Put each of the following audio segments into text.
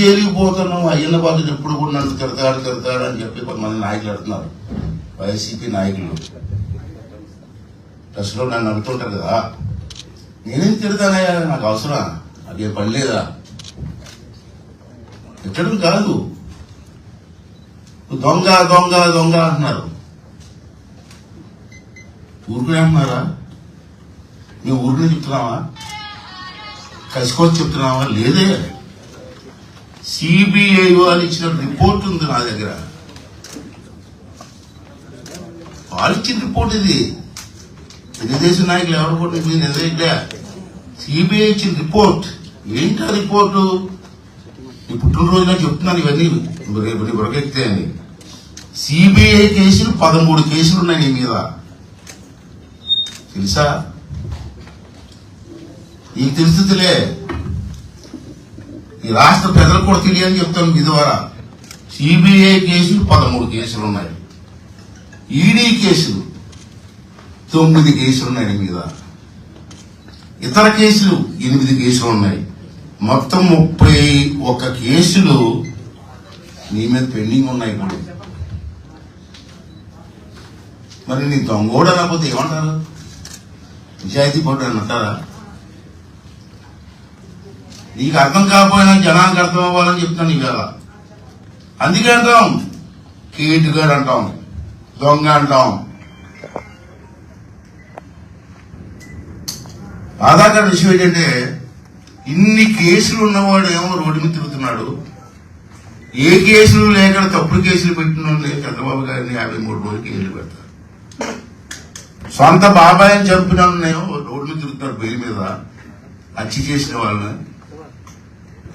జైలుకుపోతున్నావు అయ్యన్న బాధ్యత ఎప్పుడు కూడా నన్ను తిడతాడు తిడతాడు అని చెప్పి కొంతమంది నాయకులు అడుగుతున్నారు వైసీపీ నాయకులు. ప్రెస్లో నన్ను అడుగుతుంటారు కదా. నేనేం తిడతానయ్యా? నాకు అవసరం. అదే పని లేదా? తిట్టడం కాదు. దొంగ దొంగ దొంగ అంటున్నారు. ఊరుకునే అంటున్నారా? మేము ఊరిని చెప్తున్నావా? కసుకోవచ్చు చెప్తున్నావా? లేదే సిబిఐ వాళ్ళు ఇచ్చిన రిపోర్ట్ ఉంది నా దగ్గర. వాళ్ళు ఇచ్చిన రిపోర్ట్ ఇది. తెలుగుదేశం నాయకులు ఎవరు కూడా మీరు ఎదురైతే సిబిఐ ఇచ్చిన రిపోర్ట్. ఏంటి ఆ రిపోర్టు? ఈ పుట్టినరోజున చెప్తున్నాను ఇవన్నీ. రేపు రేపు అని. సిబిఐ కేసులు పదమూడు కేసులు ఉన్నాయి నీ మీద. తెలుసా? నీకు తెలుస్తుందిలే. ఈ రాష్ట్ర ప్రజలకు కూడా తెలియని చెప్తాను మీ ద్వారా సిబిఐ కేసులు పదమూడు కేసులు ఉన్నాయి ఈడీ కేసులు తొమ్మిది కేసులు ఉన్నాయి మీద. ఇతర కేసులు ఎనిమిది కేసులు ఉన్నాయి మొత్తం ముప్పై ఒక్క కేసులు నీ మీద పెండింగ్ ఉన్నాయి ఇప్పుడు. మరి నీ దొంగోడు అనకపోతే ఏమంటారు? నిజాయితీ పడ్డు అని అంటారా? నీకు అర్థం కాకపోయినా జనానికి అర్థం అవ్వాలని చెప్తాను ఇవాళ. అందుకే అంటాం కీటుగాడు అంటాం దొంగ అంటాం. బాధాకర విషయం ఏంటంటే ఇన్ని కేసులు ఉన్నవాడు ఏమో రోడ్డు మీద తిరుగుతున్నాడు. ఏ కేసులు లేక తప్పుడు కేసులు పెట్టిన వాళ్ళని చంద్రబాబు గారిని యాభై మూడు రోజులు కేసులు పెడతారు. సొంత బాబాయ్ చంపిన వాళ్ళనేమో రోడ్డు మీద తిరుగుతున్నారు బెయిల్ మీద హత్య చేసిన వాళ్ళని.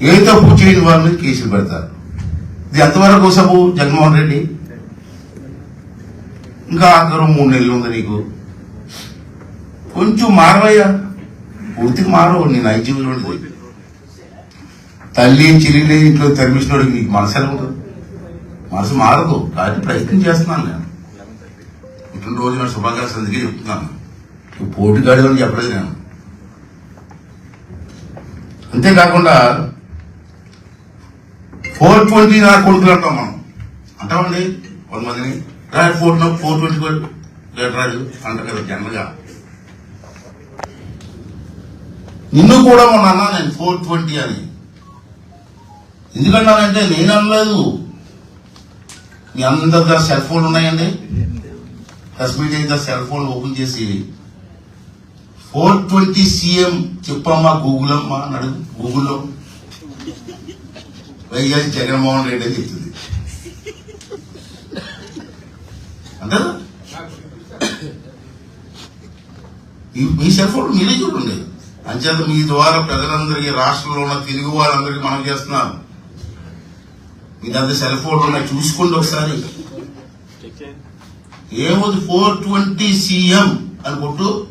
ఏ తప్పు చేయని వాళ్ళని కేసులు పెడతారు. ఇది ఎంతవరకు సబు జగన్మోహన్ రెడ్డి? ఇంకా ఆఖరు మూడు నెలలు ఉంది నీకు. కొంచెం మారవయ్యా. పూర్తిగా మారవు నేను ఐజీవీలో తల్లి చెల్లి ఇంట్లో తరిమిసినోడికి నీకు మనసు ఎలా ఉంటుంది? మనసు మారదు కానీ ప్రయత్నం చేస్తున్నాను నేను. పుట్టినరోజు నా శుభాకాంక్షలు అందుకే చెప్తున్నాను. నువ్వు పోటీగాడు అని చెప్పలేదు నేను. అంతేకాకుండా ఫోర్ ట్వంటీ నా కొడుకులు అంటాం మనం. అంటామండి? కొంతమందిని. రా ఫోర్ ఫోర్ ట్వంటీ రాడు అంటారు కదా జనరల్గా. నిన్ను కూడా మొన్న అన్నా నేను ఫోర్ ట్వంటీ అని. ఎందుకన్నానంటే నేను అనలేదు. మీ అందరి దగ్గర సెల్ ఫోన్లు ఉన్నాయండి? Press meet cell phone open చేసి. ఫోర్ ట్వంటీ సీఎం చెప్పమ్మా గూగుల్ అమ్మా అని అడుగు గూగుల్లో. వైఎస్ జగన్మోహన్ రెడ్డి అని చెప్తుంది. అంటారు ఈ- మీ సెల్ ఫోన్ మీరే చూడండి. అంచేత మీ ద్వారా ప్రజలందరికీ రాష్ట్రంలో ఉన్న తెలుగు వాళ్ళందరికీ మనం చేస్తున్నాం. మీ దగ్గర సెల్ ఫోన్ ఉన్నాయి చూసుకోండి ఒకసారి. ఏముంది ఫోర్ ట్వంటీ సీఎం అని కొట్టు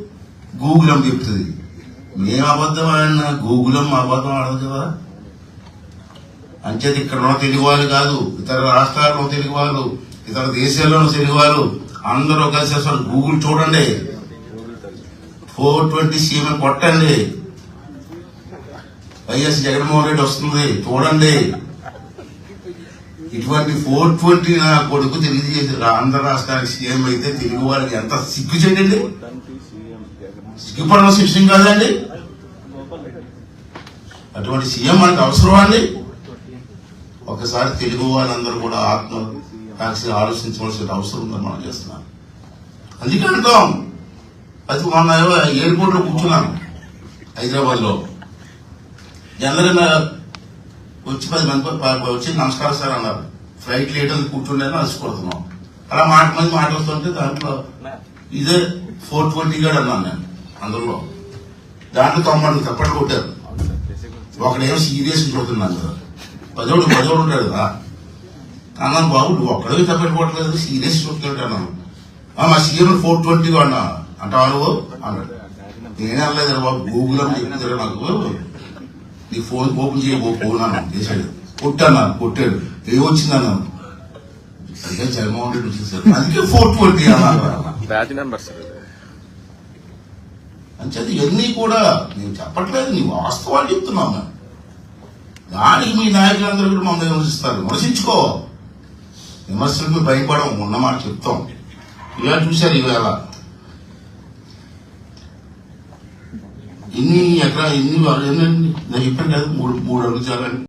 గూగుల్ చెప్తుంది. మేము అబద్ధం ఆడినా గూగుల్ అమ్మ అబద్ధం ఆడదు కదా? అంచేది ఇక్కడ ఉన్న తెలుగు వాళ్ళు కాదు ఇతర రాష్ట్రాల్లో ఉన్న తెలుగు వాళ్ళు ఇతర దేశాల్లో ఉన్న తెలుగు వాళ్ళు అందరూ కలిసి అసలు గూగుల్ చూడండి. ఫోర్ ట్వంటీ సీఎం కొట్టండి. వైఎస్ జగన్మోహన్ రెడ్డి వస్తుంది చూడండి. ఇటువంటి ఫోర్ ట్వంటీ నా కొడుకు తెలియజేసి ఆంధ్ర రాష్ట్రానికి సీఎం అయితే తెలుగు వాళ్ళకి ఎంత సిగ్గు చేయండి. సిగ్గుపడడం విషయం కాదండి. అటువంటి సీఎం మనకు అవసరం అండి? ఒకసారి తెలుగు వాళ్ళందరూ కూడా ఆత్మ సాక్షి ఆలోచించవలసిన అవసరం ఉందని మనం చేస్తున్నాం. అందుకే అంటాం. అది మొన్న ఎయిర్పోర్ట్లో కూర్చున్నాను హైదరాబాద్లో జనరల్ వచ్చి పది మంది వచ్చి నమస్కారం సార్ అన్నారు. ఫ్లైట్ లేట్ అని కూర్చుండేనా అలసిపోతున్నాం. అలా మాట మంది మాట్లాడుతుంటే దాంట్లో ఇదే ఫోర్ ట్వంటీ గడ్ అన్నాను నేను అందులో దాంట్లో తొమ్మిది తప్పటి తప్పట్లు కొట్టారు. ఒకడేమో సీరియస్ చూస్తున్నాను కదా పదోడు పదోడు ఉంటాడు కదా. అన్నాను బాబు నువ్వు ఒక్కడే తప్పట్లు కొట్టలేదు సీరియస్ చూస్తున్నాడు అన్నాను "ఆ, మా సీఎం ఫోర్ ట్వంటీ అన్నా. అంటావా నువ్వు? అన్నాడు. నేనే అనలేదు బాబు గూగుల్ అని చెప్తారు నాకు. నీ ఫోన్ ఓపెన్ చేయబో ఫోన్ అన్నాను చేశాడు. కొట్టాను కొట్టాడు. ఏమొచ్చింది అన్నాను అదే జగన్మోహన్ రెడ్డి వచ్చేసారు అందుకే ఫోర్ ట్వంటీ ఇది. అంచేది ఇవన్నీ కూడా నేను చెప్పట్లేదు నీ వాస్తవాలు చెప్తున్నాను. దానికి మీ నాయకులందరూ కూడా మమ్మల్ని విమర్శిస్తారు. విమర్శించుకో. విమర్శలకు భయపడం ఉన్నమాట చెప్తాం. ఇలా చూశారు ఇవాళ. ఇన్ని ఎకరా ఇన్ని ఎన్ని నేను చెప్పాను కదా మూడు మూడు అడుగులు